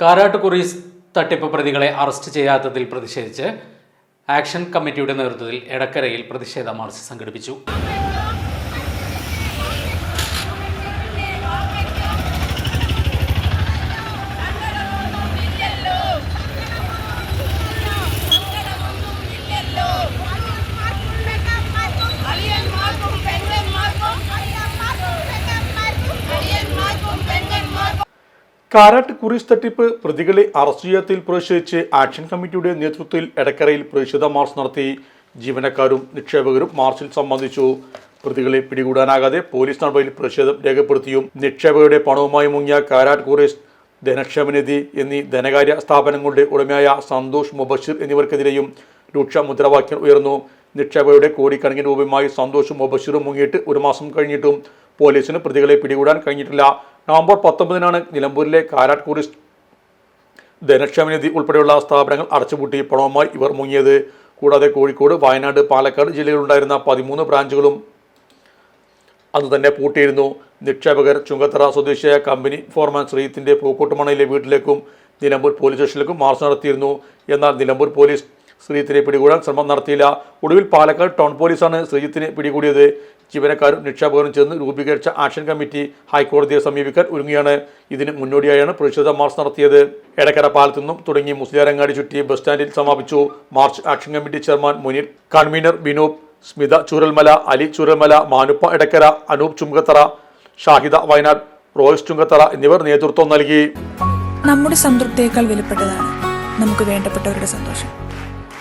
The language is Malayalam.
കാരാട്ട് കുറീസ് തട്ടിപ്പ് പ്രതികളെ അറസ്റ്റ് ചെയ്യാത്തതിൽ പ്രതിഷേധിച്ച് ആക്ഷൻ കമ്മിറ്റിയുടെ നേതൃത്വത്തിൽ എടക്കരയിൽ പ്രതിഷേധ മാർച്ച് സംഘടിപ്പിച്ചു. കാരാട്ട് കുറീസ് തട്ടിപ്പ് പ്രതികളെ അറസ്റ്റ് ചെയ്യാത്തിൽ പ്രതിഷേധിച്ച് ആക്ഷൻ കമ്മിറ്റിയുടെ നേതൃത്വത്തിൽ എടക്കരയിൽ പ്രതിഷേധ മാർച്ച് നടത്തി. ജീവനക്കാരും നിക്ഷേപകരും മാർച്ചിൽ സംബന്ധിച്ചു പ്രതികളെ പിടികൂടാനാകാതെ പോലീസ് നടപടിയിൽ പ്രതിഷേധം രേഖപ്പെടുത്തിയും നിക്ഷേപകരുടെ പണവുമായി മുങ്ങിയ കാരാട്ട് കുറീസ് ധനക്ഷേമനിധി എന്നീ ധനകാര്യ സ്ഥാപനങ്ങളുടെ ഉടമയായ സന്തോഷ് മുബഷിർ എന്നിവർക്കെതിരെയും രൂക്ഷ മുദ്രാവാക്യം ഉയർന്നു. നിക്ഷേപകരുടെ കോടിക്കണക്കിന് രൂപയുമായി സന്തോഷും മുബഷിറും മുങ്ങിയിട്ട് ഒരു മാസം കഴിഞ്ഞിട്ടും പോലീസിന് പ്രതികളെ പിടികൂടാൻ കഴിഞ്ഞിട്ടില്ല. നവംബർ പത്തൊമ്പതിനാണ് നിലമ്പൂരിലെ കാരാട്ട് ടൂറിസ്റ്റ് ധനക്ഷേമനിധി ഉൾപ്പെടെയുള്ള സ്ഥാപനങ്ങൾ അടച്ചുപൂട്ടി പണവുമായി ഇവർ മുങ്ങിയത്. കൂടാതെ കോഴിക്കോട് വയനാട് പാലക്കാട് ജില്ലകളിലുണ്ടായിരുന്ന പതിമൂന്ന് ബ്രാഞ്ചുകളും അന്ന് തന്നെ പൂട്ടിയിരുന്നു. നിക്ഷേപകർ ചുങ്കത്തറ സ്വദേശിയായ കമ്പനി ഫോർമാൻ ശ്രീത്തിന്റെ പൂക്കോട്ടുമണയിലെ വീട്ടിലേക്കും നിലമ്പൂർ പോലീസ് സ്റ്റേഷനിലേക്കും മാർച്ച് നടത്തിയിരുന്നു. എന്നാൽ നിലമ്പൂർ പോലീസ് ശ്രീജിത്തിനെ പിടികൂടാൻ ശ്രമം നടത്തിയില്ല. ഒടുവിൽ പാലക്കാട് ടൗൺ പോലീസാണ് ശ്രീജിത്തിനെ പിടികൂടിയത്. ജീവനക്കാരും നിക്ഷേപകരും ചേർന്ന് രൂപീകരിച്ച ആക്ഷൻ കമ്മിറ്റി ഹൈക്കോടതിയെ സമീപിക്കാൻ ഒരുങ്ങിയാണ് ഇതിന് മുന്നോടിയായാണ് പ്രതിഷേധ മാർച്ച് നടത്തിയത്. എടക്കര പാലത്തു നിന്നും തുടങ്ങി മുസ്ലിയാരങ്ങാടി ചുറ്റി ബസ് സ്റ്റാൻഡിൽ സമാപിച്ചു. March action committee chairman Muneer convener Binoop Smitha Chooralmala Ali Chooralmala Manuppa Edakkara Anoop Chungathara Shahida Wayanad Royce Chungathara എന്നിവർ നേതൃത്വം നൽകി. നമ്മുടെ സംതൃപ്തിയേക്കാൾ വിലപ്പെട്ടതാണ്. നമുക്ക് വേണ്ടപ്പെട്ടവരുടെ സന്തോഷം.